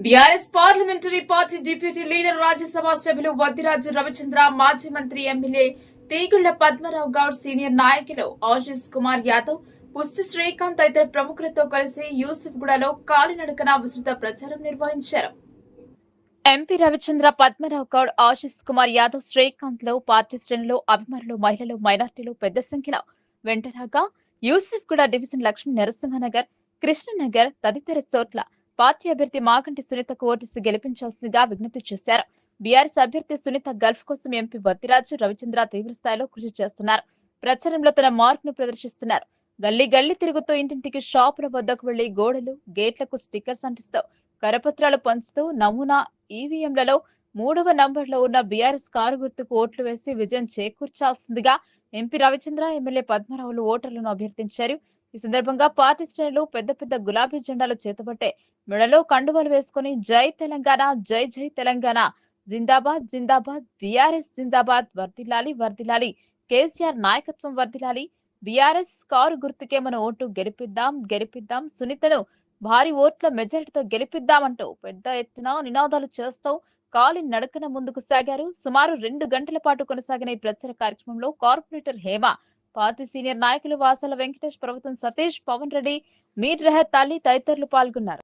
BRS parliamentary party deputy leader Rajya Sabha సభ్యులు వద్దిరాజు రవిచంద్ర మాజీ మంత్రి ఎమ్మెల్యే తీగుళ్ళ పద్మరావు గౌడ్ సీనియర్ నాయకులు ఆశీష్ కుమార్ యాదవ్ పుష్టి శ్రీకాంత్ తదితర ప్రముఖులతో కలిసి యూసుఫ్గూడలో కాలినడకన విస్తృత ప్రచారం నిర్వహించారు. ఎంపీ రవిచంద్ర పద్మరావు గౌడ్ ఆశీష్ కుమార్ యాదవ్ శ్రీకాంత్లో పార్టీ శ్రేణులు అభిమానులు మహిళలు మైనార్టీలు పెద్ద సంఖ్యలో వెంటరాగా యూసుఫ్గూడ డివిజన్ లక్ష్మీ నరసింహనగర్ కృష్ణనగర్ తదితర చోట్ల పార్టీ అభ్యర్థి మాగంటి సునీతకు ఓటేసి గెలిపించాల్సిందిగా విజ్ఞప్తి చేశారు. బీఆర్ఎస్ అభ్యర్థి సునీత గల్ఫ్ కోసం ఎంపీ వద్దిరాజు రవిచంద్ర తీవ్రస్థాయిలో కృషి చేస్తున్నారు. ప్రచారంలో తన మార్కును ప్రదర్శిస్తున్నారు. గల్లీ గల్లీ తిరుగుతూ ఇంటింటికి షాపుల వద్దకు వెళ్ళి గోడలు గేట్లకు స్టిక్కర్స్ అంటిస్తూ కరపత్రాలు పంచుతూ నమూనా ఈవీఎంలలో మూడవ నంబర్లో ఉన్న బీఆర్ఎస్ కారు గుర్తుకు ఓట్లు వేసి విజయం చేకూర్చాల్సిందిగా ఎంపీ రవిచంద్ర ఎమ్మెల్యే పద్మరావులు ఓటర్లను అభ్యర్థించారు. ఈ సందర్భంగా పార్టీ శ్రేణులు పెద్ద పెద్ద గులాబీ జెండాలు చేతబట్టే మెడలో కండువలు వేసుకుని జై తెలంగాణ జై జై తెలంగాణ. జిందాబాద్ జిందాబాద్ బీఆర్ఎస్ జిందాబాద్ వర్దిలాలి వర్దిలాలి. కేసీఆర్ నాయకత్వం వర్దిలాలి. బీఆర్ఎస్ కారు గుర్తుకే మన ఓటు గెలిపిద్దాం గెలిపిద్దాం. సునీతను భారీ ఓట్ల మెజారిటీతో గెలిపిద్దామంటూ పెద్ద ఎత్తున నినాదాలు చేస్తూ కాలి నడకన ముందుకు సాగారు. సుమారు రెండు గంటల పాటు కొనసాగిన ఈ ప్రచార కార్యక్రమంలో కార్పొరేటర్ హేమ పార్టీ సీనియర్ నాయకులు వాసాల వెంకటేష్ ప్రభుత్వం సతీష్ పవన్ రెడ్డి మీర్ రెహత్ అలీ తదితరులు పాల్గొన్నారు.